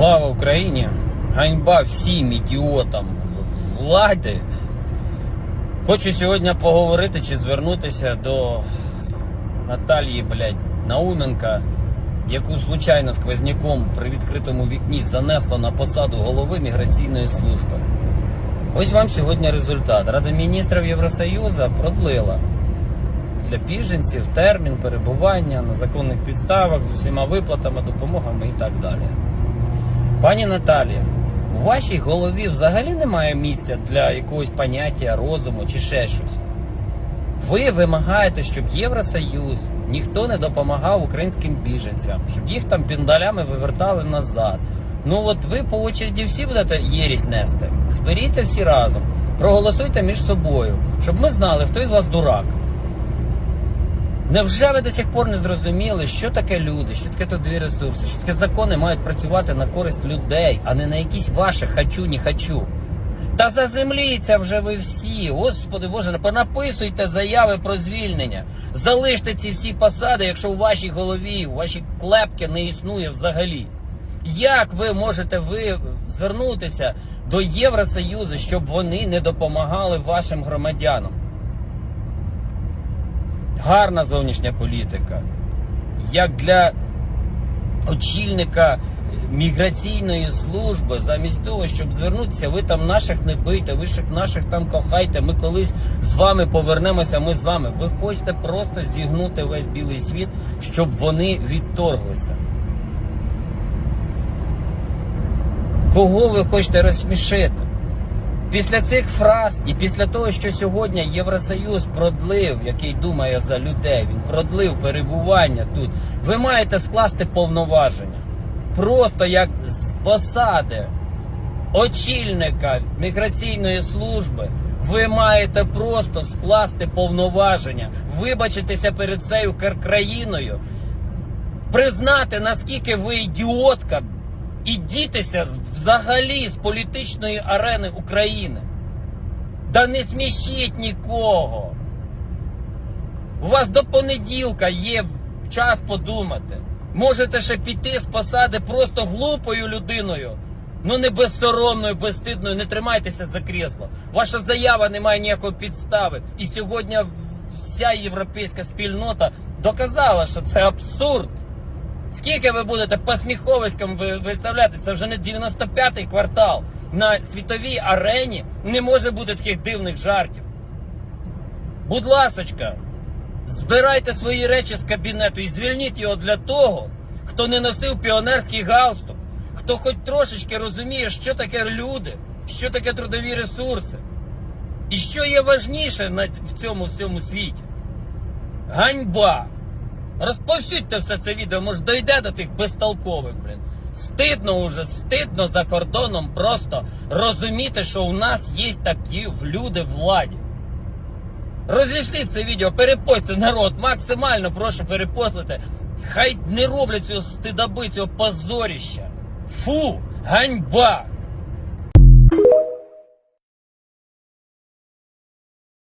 Слава Україні! Ганьба всім ідіотам влади. Хочу сьогодні поговорити чи звернутися до Наталії, блядь, Науменка, яку случайно сквозняком при відкритому вікні занесло на посаду голови міграційної служби. Ось вам сьогодні результат. Рада міністрів Євросоюзу продлила для біженців термін перебування на законних підставах з усіма виплатами, допомогами і так далі. Пані Наталі, у вашій голові взагалі немає місця для якогось поняття розуму чи ще щось. Ви вимагаєте, щоб Євросоюз ніхто не допомагав українським біженцям, щоб їх там піндалями вивертали назад. Ну от ви по очереді всі будете єрість нести. Зберіться всі разом, проголосуйте між собою, щоб ми знали, хто із вас дурак. Невже ви до сих пор не зрозуміли, що таке люди, що таке трудові ресурси, що таке закони мають працювати на користь людей, а не на якісь ваші хочу, не хочу. Та заземліться вже ви всі, господи Боже, понаписуйте заяви про звільнення. Залиште ці всі посади, якщо у вашій голові, у вашій клепки не існує взагалі. Як ви можете ви звернутися до Євросоюзу, щоб вони не допомагали вашим громадянам? Гарна зовнішня політика, як для очільника міграційної служби, замість того, щоб звернутися, ви там наших не бийте, ви наших там кохайте, ми колись з вами повернемося, ми з вами. Ви хочете просто зігнути весь білий світ, щоб вони відторглися. Кого ви хочете розсмішити? Після цих фраз і після того, що сьогодні Євросоюз продлив, який думає за людей, він продлив перебування тут. Ви маєте скласти повноваження. Просто як з посади очільника міграційної служби. Ви маєте просто скласти повноваження, вибачитися перед цією країною, признати, наскільки ви ідіотка, і дітися взагалі з політичної арени України. Да не смішіть нікого. У вас до понеділка є час подумати. Можете ще піти з посади просто глупою людиною, ну не безсоромною, безстидною. Не тримайтеся за крісло. Ваша заява не має ніякої підстави. І сьогодні вся європейська спільнота доказала, що це абсурд. Скільки ви будете по сміховиськам ви- виставляти? Це вже не 95-й квартал. На світовій арені не може бути таких дивних жартів. Будь ласочка, збирайте свої речі з кабінету і звільніть його для того, хто не носив піонерський галстук, хто хоч трошечки розуміє, що таке люди, що таке трудові ресурси. І що є важніше в цьому всьому світі? Ганьба! Розповсюдьте все це відео, може дойде до тих безтолкових, блін. Стидно уже, стидно за кордоном просто розуміти, що у нас є такі люди в владі. Розійшліть це відео, перепостите народ, максимально прошу перепостити. Хай не роблять цього стидоби, цього позоріща. Фу, ганьба!